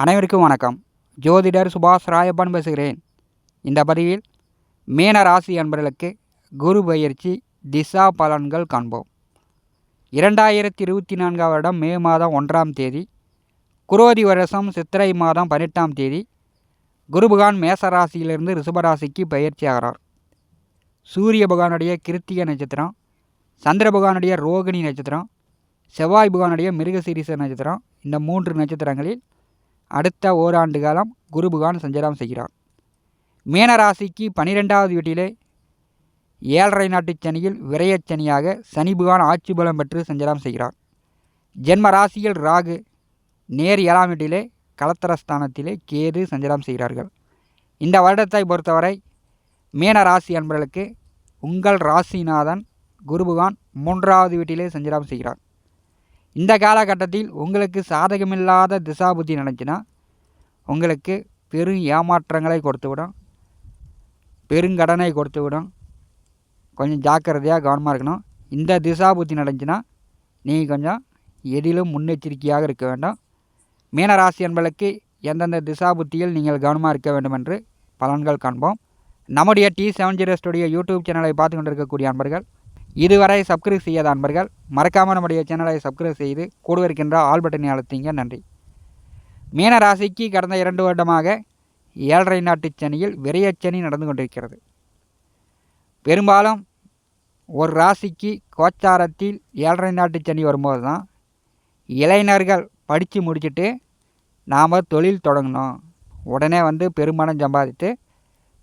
அனைவருக்கும் வணக்கம். ஜோதிடர் சுபாஷ் ராயப்பன் பேசுகிறேன். இந்த பதிவில் மீன ராசி அன்பர்களுக்கு குரு பயிற்சி திசா பலன்கள் காண்போம். இரண்டாயிரத்தி இருபத்தி நான்காம் வருடம் மே மாதம் ஒன்றாம் தேதி குரோதி வருஷம் சித்திரை மாதம் பதினெட்டாம் தேதி குருபகான் மேசராசியிலிருந்து மேச ராசியிலிருந்து ரிஷபராசிக்கு பயிற்சி ஆகிறார். சூரிய பகவானுடைய கிருத்திக நட்சத்திரம் சந்திர பகவானுடைய ரோகிணி நட்சத்திரம் செவ்வாய் பகவானுடைய மிருகசீரிச நட்சத்திரம் இந்த மூன்று நட்சத்திரங்களில் அடுத்த ஓராண்டு காலம் குரு பகவான் சஞ்சாரம் செய்கிறார். மீனராசிக்கு பனிரெண்டாவது வீட்டிலே ஏழரை நாட்டு சனியில் விரயச்சனியாக சனி பகவான் ஆட்சி பலம் பெற்று சஞ்சாரம் செய்கிறார். ஜென்ம ராசியில் ராகு நேர் ஏழாம் வீட்டிலே கலத்தரஸ்தானத்திலே கேது சஞ்சாரம் செய்கிறார்கள். இந்த வருடத்தை பொறுத்தவரை மீன ராசி அன்பர்களுக்கு உங்கள் ராசிநாதன் குருபகவான் மூன்றாவது வீட்டிலே சஞ்சாரம் செய்கிறார். இந்த காலகட்டத்தில் உங்களுக்கு சாதகமில்லாத திசாபுத்தி நடந்துச்சுன்னா உங்களுக்கு பெரும் ஏமாற்றங்களை கொடுத்து விடும் பெருங்கடனை கொடுத்து விடும். கொஞ்சம் ஜாக்கிரதையாக கவனமாக இருக்கணும். இந்த திசாபுத்தி நடந்துச்சுன்னா நீங்கள் கொஞ்சம் எதிலும் முன்னெச்சரிக்கையாக இருக்க வேண்டும். மீனராசி என்பதற்கு எந்தெந்த திசாபுத்தியில் நீங்கள் கவனமாக இருக்க வேண்டும் என்று பலன்கள் காண்போம். நம்முடைய T seven zero studio YouTube சேனலை பார்த்து கொண்டிருக்கக்கூடிய அன்பர்கள் இதுவரை சப்ஸ்கிரைப் செய்யாத அன்பர்கள் மறக்காமல் நம்முடைய சேனலை சப்ஸ்கிரைப் செய்து கூட இருக்கின்ற ஆல் பட்டனை அழுத்திங்க நன்றி. மீன ராசிக்கு கடந்த இரண்டு வருடமாக ஏழரை நாட்டு சனியில் விரையச்சனி நடந்து கொண்டிருக்கிறது. பெரும்பாலும் ஒரு ராசிக்கு கோச்சாரத்தில் ஏழரை நாட்டு சனி வரும்போது தான் இளைஞர்கள் படித்து முடிச்சுட்டு நாம் தொழில் தொடங்கணும். உடனே வந்து பெருமானம் சம்பாதித்து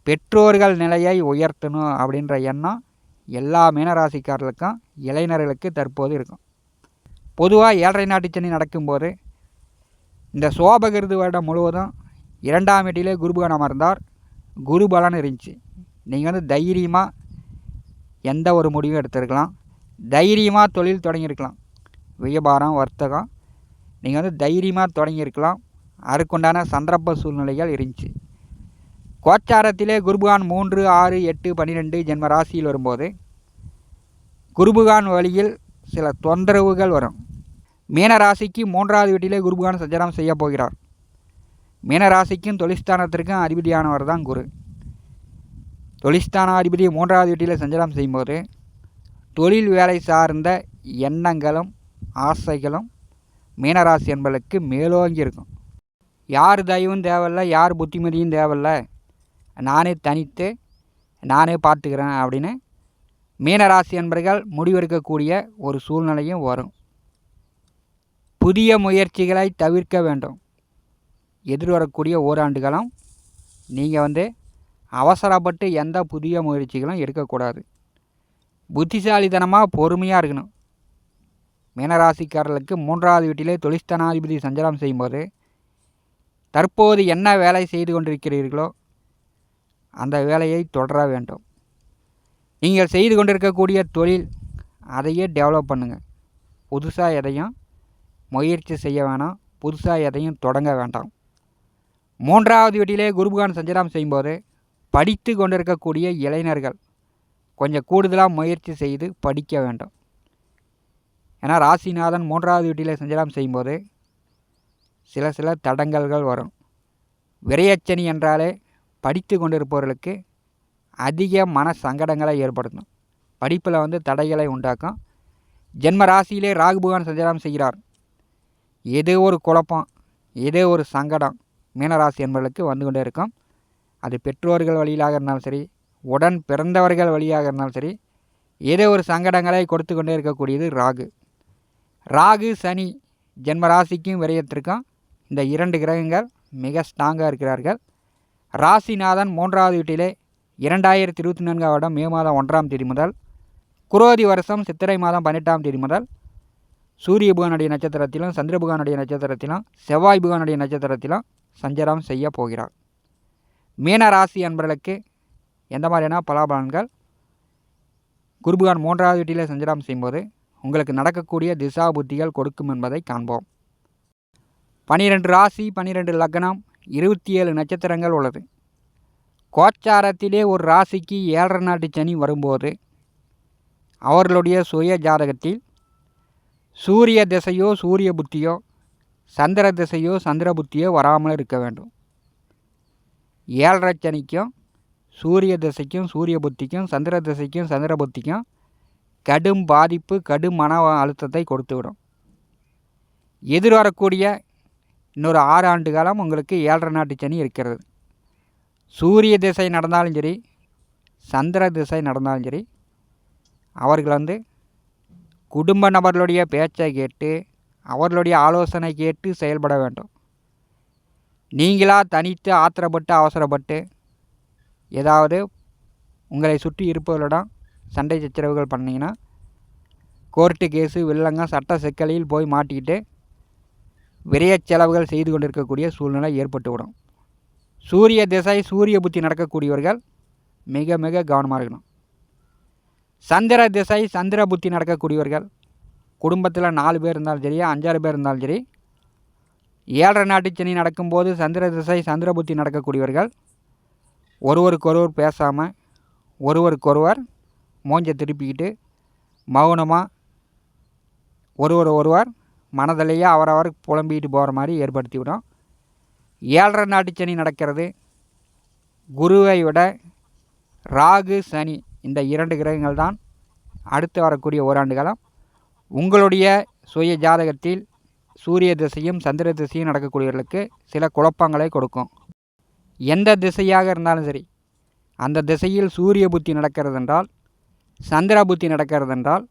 பெற்றோர்கள் நிலையை உயர்த்தணும் அப்படின்ற எண்ணம் எல்லா மீனராசிக்காரர்களுக்கும் இளைஞர்களுக்கு தற்போது இருக்கும். பொதுவாக ஏழரை நாட்டு சனி நடக்கும்போது இந்த சோபகிருது வருடம் முழுவதும் இரண்டாம் வீட்டிலே குருபகன் அமர்ந்தார். குரு பலன் இருந்துச்சு. நீங்கள் வந்து தைரியமாக எந்த ஒரு முடிவும் எடுத்திருக்கலாம். தைரியமாக தொழில் தொடங்கியிருக்கலாம். வியாபாரம் வர்த்தகம் நீங்கள் வந்து தைரியமாக தொடங்கியிருக்கலாம். அதுக்குண்டான சந்தர்ப்ப சூழ்நிலைகள் இருந்துச்சு. கோச்சாரத்திலே குருபகான் மூன்று ஆறு எட்டு பன்னிரெண்டு ஜென்ம ராசியில் வரும்போது குருபகான் வழியில் சில தொந்தரவுகள் வரும். மீன ராசிக்கு மூன்றாவது வீட்டிலே குருபகான் சஞ்சாரம் செய்ய போகிறார். மீன ராசிக்கும் தொழிற்ஸ்தானத்திற்கும் அதிபதியானவர் தான் குரு. தொழிஸ்தான அதிபதி மூன்றாவது வீட்டில் சஞ்சாரம் செய்யும்போது தொழில் வேலை சார்ந்த எண்ணங்களும் ஆசைகளும் மீனராசி என்பதற்கு மேலோங்கி இருக்கும். யார் தயவும் தேவையில்ல யார் புத்திமதியும் தேவையில்லை நானே தனித்து நானே பார்த்துக்கிறேன் அப்படின்னு மீனராசி என்பர்கள் முடிவெடுக்கக்கூடிய ஒரு சூழ்நிலையும் வரும். புதிய முயற்சிகளை தவிர்க்க வேண்டும். எதிர்வரக்கூடிய வரக்கூடிய ஓராண்டுகளும் நீங்கள் வந்து அவசரப்பட்டு எந்த புதிய முயற்சிகளும் எடுக்கக்கூடாது. புத்திசாலித்தனமாக பொறுமையாக இருக்கணும். மீனராசிக்காரர்களுக்கு மூன்றாவது வீட்டிலே தொழிற்தனாதிபதி சஞ்சாரம் செய்யும்போது தற்போது என்ன வேலை செய்து கொண்டிருக்கிறீர்களோ அந்த வேலையை தொடர வேண்டும். நீங்கள் செய்து கொண்டிருக்கக்கூடிய தொழில் அதையே டெவலப் பண்ணுங்கள் புதுசாக எதையும் முயற்சி செய்ய வேணாம். புதுசாக எதையும் தொடங்க வேண்டாம். மூன்றாவது வீட்டிலே குருபகான் சஞ்சாரம் செய்யும்போது படித்து கொண்டிருக்கக்கூடிய இளைஞர்கள் கொஞ்சம் கூடுதலாக முயற்சி செய்து படிக்க வேண்டும். ஏன்னா ராசிநாதன் மூன்றாவது வீட்டிலே சஞ்சாரம் செய்யும்போது சில சில தடங்கல்கள் வரும். விரையச்சனி என்றாலே படித்து கொண்டிருப்பவர்களுக்கு அதிக மன சங்கடங்களை ஏற்படுத்தும். படிப்பில் வந்து தடைகளை உண்டாக்கும். ஜென்ம ராசியிலே ராகு பகவான் சஞ்சாரம் செய்கிறார். ஏதோ ஒரு குழப்பம் ஏதோ ஒரு சங்கடம் மீனராசி என்பவர்களுக்கு வந்து கொண்டே இருக்கும். அது பெற்றோர்கள் வழியிலாக இருந்தாலும் சரி உடன் பிறந்தவர்கள் வழியாக இருந்தாலும் சரி ஏதோ ஒரு சங்கடங்களை கொடுத்து கொண்டே இருக்கக்கூடியது ராகு. ராகு சனி ஜென்ம ராசிக்கும் விரயத்திற்கும் இந்த இரண்டு கிரகங்கள் மிக ஸ்ட்ராங்காக இருக்கிறார்கள். ராசிநாதன் மூன்றாவது வீட்டிலே இரண்டாயிரத்தி இருபத்தி நான்காம் வருடம் மே மாதம் ஒன்றாம் தேதி முதல் குரோதி வருஷம் சித்திரை மாதம் பன்னெண்டாம் தேதி முதல் சூரிய புகானுடைய நட்சத்திரத்திலும் சந்திர புகானுடைய நட்சத்திரத்திலும் செவ்வாய் புகானுடைய நட்சத்திரத்திலும் சஞ்சாரம் செய்ய போகிறார். மீன ராசி அன்பர்களுக்கு எந்த மாதிரியான பலாபலன்கள்? குருபுகான் மூன்றாவது வீட்டிலே சஞ்சாரம் செய்யும்போது உங்களுக்கு நடக்கக்கூடிய திசா புத்திகள் கொடுக்கும் என்பதை காண்போம். பனிரெண்டு ராசி பனிரெண்டு லக்னம் இருபத்தி ஏழு நட்சத்திரங்கள் உள்ளது. கோச்சாரத்திலே ஒரு ராசிக்கு ஏழரை நாட்டு சனி வரும்போது அவர்களுடைய சுய ஜாதகத்தில் சூரிய திசையோ சூரிய புத்தியோ சந்திர திசையோ சந்திர புத்தியோ வராமல் இருக்க வேண்டும். ஏழரை சனிக்கும் சூரிய திசைக்கும் சூரிய புத்திக்கும் சந்திர திசைக்கும் சந்திர புத்திக்கும் கடும் பாதிப்பு கடும் மன அழுத்தத்தை கொடுத்துவிடும். எதிர் எதிர்வரக்கூடிய இன்னொரு ஆறு ஆண்டு காலம் உங்களுக்கு ஏழரை நாட்டு சனி இருக்கிறது. சூரிய திசை நடந்தாலும் சரி சந்திர திசை நடந்தாலும் சரி அவர்கள் வந்து குடும்ப நபர்களுடைய பேச்சை கேட்டு அவர்களுடைய ஆலோசனை கேட்டு செயல்பட வேண்டும். நீங்களாக தனித்து ஆத்திரப்பட்டு அவசரப்பட்டு ஏதாவது உங்களை சுற்றி இருப்பவர்களிடம் சண்டை சச்சரவுகள் பண்ணிங்கன்னா கோர்ட்டு கேஸு வில்லங்க சட்ட சிக்கலில் போய் மாட்டிக்கிட்டு விரயச் செலவுகள் செய்து கொண்டிருக்கக்கூடிய சூழ்நிலை ஏற்பட்டுவிடும். சூரிய திசை சூரிய புத்தி நடக்கக்கூடியவர்கள் மிக மிக கவனமாக இருக்கணும். சந்திர திசை சந்திர புத்தி நடக்கக்கூடியவர்கள் குடும்பத்தில் நாலு பேர் இருந்தாலும் சரி அஞ்சாறு பேர் இருந்தாலும் சரி ஏழரை நாட்டு சனி நடக்கும்போது சந்திர திசை சந்திர புத்தி நடக்கக்கூடியவர்கள் ஒருவருக்கொருவர் பேசாமல் ஒருவருக்கொருவர் மூஞ்சை திருப்பிக்கிட்டு மௌனமாக ஒருவர் ஒருவர் மனதிலேயே அவரவருக்கு புலம்பிக்கிட்டு போகிற மாதிரி ஏற்படுத்தி விடும். ஏழரை நாட்டு சனி நடக்கிறது. குருவை விட ராகு சனி இந்த இரண்டு கிரகங்கள் தான் அடுத்து வரக்கூடிய ஓராண்டு காலம். உங்களுடைய சுய ஜாதகத்தில் சூரிய திசையும் சந்திர திசையும் நடக்கக்கூடியவர்களுக்கு சில குழப்பங்களை கொடுக்கும். எந்த திசையாக இருந்தாலும் சரி அந்த திசையில் சூரிய புத்தி நடக்கிறதென்றால் சந்திர புத்தி நடக்கிறதென்றால்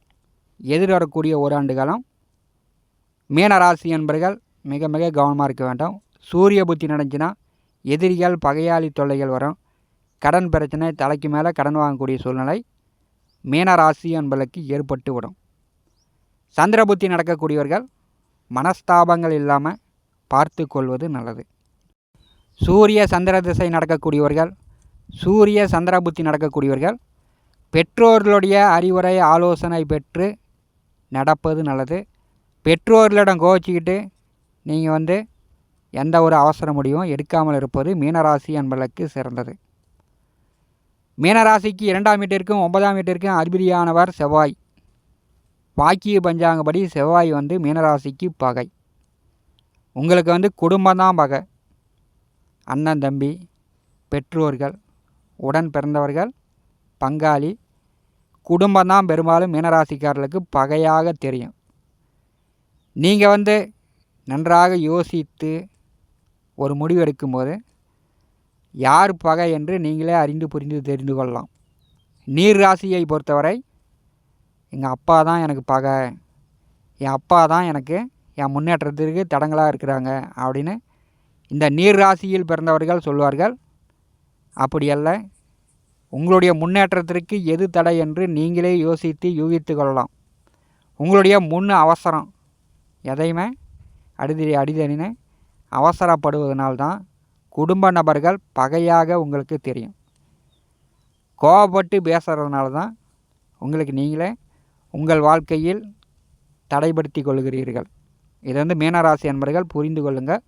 எதிர் எதிர்வரக்கூடிய ஓராண்டு காலம் மீனராசி என்பர்கள் மிக மிக கவனமாக இருக்க வேண்டும். சூரிய புத்தி நடந்துச்சுன்னா எதிரிகள் பகையாளி தொல்லைகள் வரும். கடன் பிரச்சனை தலைக்கு மேலே கடன் வாங்கக்கூடிய சூழ்நிலை மீனராசி என்பதற்கு ஏற்பட்டு விடும். சந்திர புத்தி நடக்கக்கூடியவர்கள் மனஸ்தாபங்கள் இல்லாமல் பார்த்து கொள்வது நல்லது. சூரிய சந்திர திசை நடக்கக்கூடியவர்கள் சூரிய சந்திர புத்தி நடக்கக்கூடியவர்கள் பெற்றோர்களுடைய அறிவுரை ஆலோசனை பெற்று நடப்பது நல்லது. பெற்றோர்களிடம் கோச்சிக்கிட்டு நீங்கள் வந்து எந்த ஒரு அவசர முடிவும் எடுக்காமல் இருப்பது மீனராசி என்பதற்கு சிறந்தது. மீனராசிக்கு இரண்டாம் வீட்டிற்கும் ஒன்பதாம் வீட்டிற்கும் அதிபதியானவர் செவ்வாய். வாக்கிய பஞ்சாங்கப்படி செவ்வாய் வந்து மீனராசிக்கு பகை. உங்களுக்கு வந்து குடும்பம் தான் பகை. அண்ணன் தம்பி பெற்றோர்கள் உடன் பிறந்தவர்கள் பங்காளி குடும்பம் தான் பெரும்பாலும் மீனராசிக்காரர்களுக்கு பகையாக தெரியும். நீங்கள் வந்து நன்றாக யோசித்து ஒரு முடிவு எடுக்கும்போது யார் பகை என்று நீங்களே அறிந்து புரிந்து தெரிந்து கொள்ளலாம். நீர் ராசியை பொறுத்தவரை எங்கள் அப்பா தான் எனக்கு பகை. என் அப்பா தான் எனக்கு என் முன்னேற்றத்திற்கு தடங்களாக இருக்கிறாங்க அப்படின்னு இந்த நீர் ராசியில் பிறந்தவர்கள் சொல்வார்கள். அப்படியல்ல உங்களுடைய முன்னேற்றத்திற்கு எது தடை என்று நீங்களே யோசித்து யூகித்து கொள்ளலாம். உங்களுடைய முன் அவசரம். எதையுமே அடிதடி அடிதடின்னு அவசரப்படுவதனால்தான் குடும்ப நபர்கள் பகையாக உங்களுக்கு தெரியும். கோவப்பட்டு பேசுகிறதுனால தான் உங்களுக்கு நீங்களே உங்கள் வாழ்க்கையில் தடைப்படுத்தி கொள்கிறீர்கள். இதை வந்து மீனராசி என்பர்கள் புரிந்து கொள்ளுங்கள்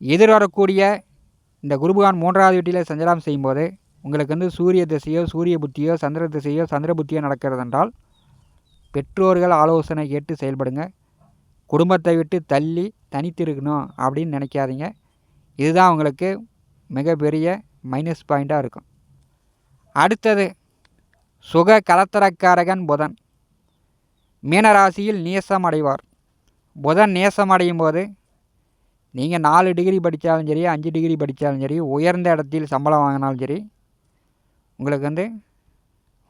எதிர்வரக்கூடிய இந்த குருபகான் மூன்றாவது வீட்டில் சஞ்சலம் செய்யும்போது உங்களுக்கு வந்து சூரிய திசையோ சூரிய புத்தியோ சந்திர திசையோ சந்திர புத்தியோ நடக்கிறது என்றால் பெற்றோர்கள் ஆலோசனை கேட்டு செயல்படுங்க. குடும்பத்தை விட்டு தள்ளி தனித்திருக்கணும் அப்படின்னு நினைக்காதீங்க. இதுதான் உங்களுக்கு மிகப்பெரிய மைனஸ் பாயிண்ட்டாக இருக்கும். அடுத்தது சுக கலத்தரக்காரகன் புதன். மீனராசியில் நேசம் அடைவார். புதன் நேசம் அடையும் போது நீங்கள் நாலு டிகிரி படித்தாலும் சரி அஞ்சு டிகிரி படித்தாலும் சரி உயர்ந்த இடத்தில் சம்பளம் வாங்கினாலும் சரி உங்களுக்கு வந்து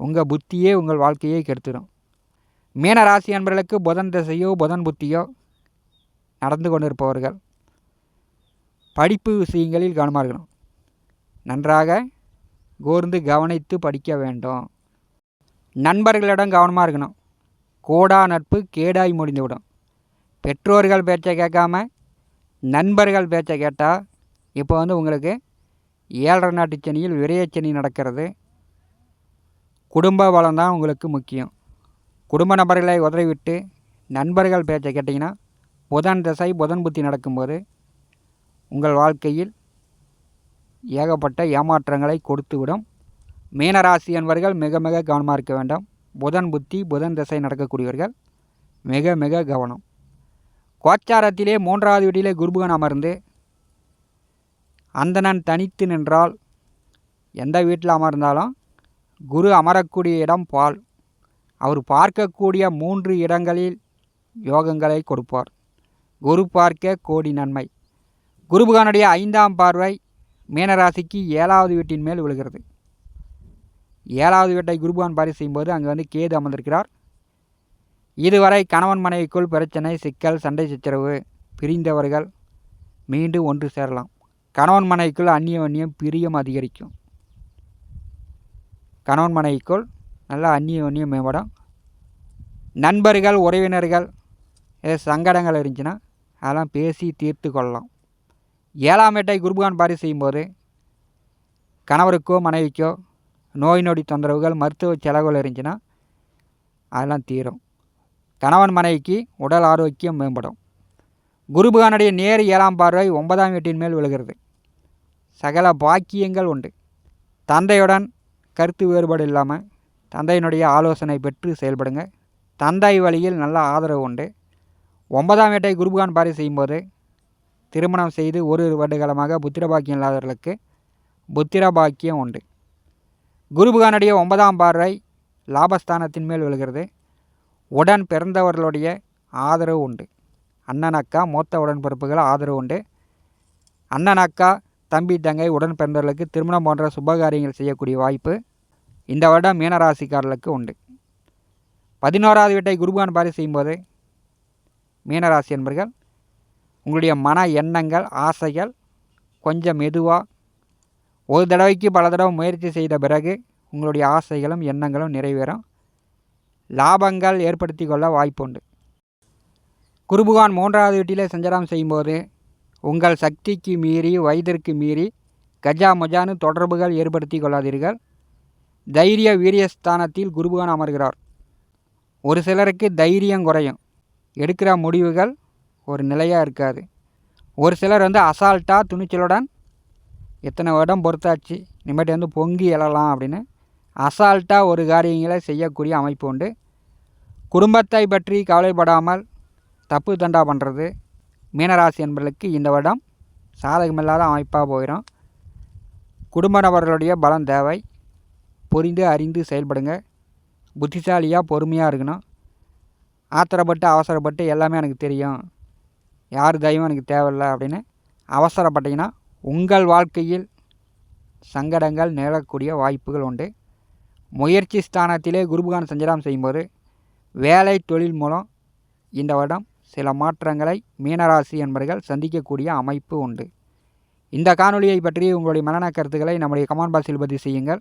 உங்கள் புத்தியே உங்கள் வாழ்க்கையே கெடுத்துடும் மீனராசி அன்பர்களுக்கு புதன் திசையோ புதன் புத்தியோ நடந்து கொண்டிருப்பவர்கள் படிப்பு விஷயங்களில் கவனமாக இருக்கணும். நன்றாக கூர்ந்து கவனித்து படிக்க வேண்டும். நண்பர்களிடம் கவனமாக இருக்கணும். கோடா நட்பு கேடாய் முடிந்துவிடும். பெற்றோர்கள் பேச்சை கேட்காம நண்பர்கள் பேச்சை கேட்டால் இப்போ வந்து உங்களுக்கு ஏழரை நாட்டு சனியில் விரையச்சனி நடக்கிறது. குடும்ப வளம் தான் உங்களுக்கு முக்கியம். குடும்ப நபர்களை உதறிவிட்டு நண்பர்கள் பேச்சை கேட்டிங்கன்னா புதன் தசை புதன் புத்தி நடக்கும்போது உங்கள் வாழ்க்கையில் ஏகப்பட்ட ஏமாற்றங்களை கொடுத்துவிடும். மீனராசி என்பவர்கள் மிக மிக கவனமாக இருக்க வேண்டும். புதன் புத்தி புதன் திசை நடக்கக்கூடியவர்கள் மிக மிக கவனம். கோச்சாரத்திலே மூன்றாவது வீட்டிலே குருபுகன் அமர்ந்து அந்தணன் தனித்து நின்றால் எந்த வீட்டில் அமர்ந்தாலும் குரு அமரக்கூடிய இடம் பால். அவர் பார்க்கக்கூடிய மூன்று இடங்களில் யோகங்களை கொடுப்பார். குரு பார்க்க கோடி நன்மை. குருபகானுடைய ஐந்தாம் பார்வை மீனராசிக்கு ஏழாவது வீட்டின் மேல் விழுகிறது. ஏழாவது வீட்டை குருபகான் பாரி செய்யும்போது அங்கே வந்து கேது அமர்ந்திருக்கிறார். இதுவரை கணவன் மனைவிக்குள் பிரச்சனை சிக்கல் சண்டை சச்சரவு பிரிந்தவர்கள் மீண்டும் ஒன்று சேரலாம். கணவன் மனைவிக்குள் அந்நிய அந்நியம் பிரியம் அதிகரிக்கும். கணவன் மனைவிக்குள் நல்லா அந்நிய அந்நியம் மேம்படும். நண்பர்கள் உறவினர்கள் ஏதோ சங்கடங்கள் இருந்துச்சுன்னா அதெல்லாம் பேசி தீர்த்து கொள்ளலாம். ஏழாம் எட்டை குருபகான் பாரி செய்யும்போது கணவருக்கோ மனைவிக்கோ நோய் நொடி தொந்தரவுகள் மருத்துவ செலவுகள் இருந்துச்சுன்னா அதெல்லாம் தீரும். கணவன் மனைவிக்கு உடல் ஆரோக்கியம் மேம்படும். குருபகானுடைய நேர் ஏழாம் பார்வை ஒன்பதாம் வீட்டின் மேல் விழுகிறது. சகல பாக்கியங்கள் உண்டு. தந்தையுடன் கருத்து வேறுபாடு இல்லாமல் தந்தையினுடைய ஆலோசனை பெற்று செயல்படுங்க. தந்தை வழியில் நல்ல ஆதரவு உண்டு. ஒன்பதாம் வேட்டை குருபகான் பாரி செய்யும்போது திருமணம் செய்து ஒரு வருடகாலமாக புத்திரபாக்கியம் இல்லாதவர்களுக்கு புத்திரபாக்கியம் உண்டு. குருபகானுடைய ஒன்பதாம் பார்வை லாபஸ்தானத்தின் மேல் விழுகிறது. உடன் பிறந்தவர்களுடைய ஆதரவு உண்டு. அண்ணன் அக்கா மூத்த உடன்பிறப்புகள் ஆதரவு உண்டு. அண்ணன் அக்கா தம்பி தங்கை உடன் பிறந்தவர்களுக்கு திருமணம் போன்ற சுபகாரியங்கள் செய்யக்கூடிய வாய்ப்பு இந்த வருடம் மீனராசிக்காரர்களுக்கு உண்டு. பதினோராவது வீட்டை குருபான் பாரி செய்யும்போது மீனராசி என்பர்கள் உங்களுடைய மன எண்ணங்கள் ஆசைகள் கொஞ்சம் மெதுவாக ஒரு தடவைக்கு பல தடவை முயற்சி செய்த பிறகு உங்களுடைய ஆசைகளும் எண்ணங்களும் நிறைவேறும். லாபங்கள் ஏற்படுத்தி கொள்ள வாய்ப்புண்டு குருபுகான் மூன்றாவது வீட்டிலே சஞ்சாரம் செய்யும்போது உங்கள் சக்திக்கு மீறி வயதிற்கு மீறி கஜா மஜானு தொடர்புகள் ஏற்படுத்தி கொள்ளாதீர்கள். தைரிய வீரியஸ்தானத்தில் குருபகவான் அமர்கிறார். ஒரு சிலருக்கு தைரியம் குறையும். எடுக்கிற முடிவுகள் ஒரு நிலையாக இருக்காது. ஒரு சிலர் வந்து அசால்ட்டாக துணிச்சலுடன் எத்தனை வருடம் பொறுத்தாச்சு இனிமேட்டு வந்து பொங்கி எழலாம் அப்படின்னு அசால்ட்டாக ஒரு காரியங்களை செய்யக்கூடிய அமைப்பு உண்டு. குடும்பத்தை பற்றி கவலைப்படாமல் தப்பு தண்டா பண்ணுறது மீனராசி என்பர்களுக்கு இந்த வருடம் சாதகமில்லாத அமைப்பாக போயிடும் குடும்ப நபர்களுடைய பலம் தேவை. புரிந்து அறிந்து செயல்படுங்க. புத்திசாலியாக பொறுமையாக இருக்கணும். ஆத்திரப்பட்டு அவசரப்பட்டு எல்லாமே எனக்கு தெரியும். யார் தெய்வம் எனக்கு தேவையில்லை அப்படின்னு அவசரப்பட்டீங்கன்னா உங்கள் வாழ்க்கையில் சங்கடங்கள் நிகழக்கூடிய வாய்ப்புகள் உண்டு. முயற்சி ஸ்தானத்திலே குருபகான் சஞ்சாரம் செய்யும்போது வேலை தொழில் மூலம் இந்த வருடம் சில மாற்றங்களை மீனராசி என்பர்கள் சந்திக்கக்கூடிய அமைப்பு உண்டு. இந்த காணொலியை பற்றி உங்களுடைய மனநல கருத்துக்களை நம்முடைய கமான் பாக்ஸில் பதிவு செய்யுங்கள்.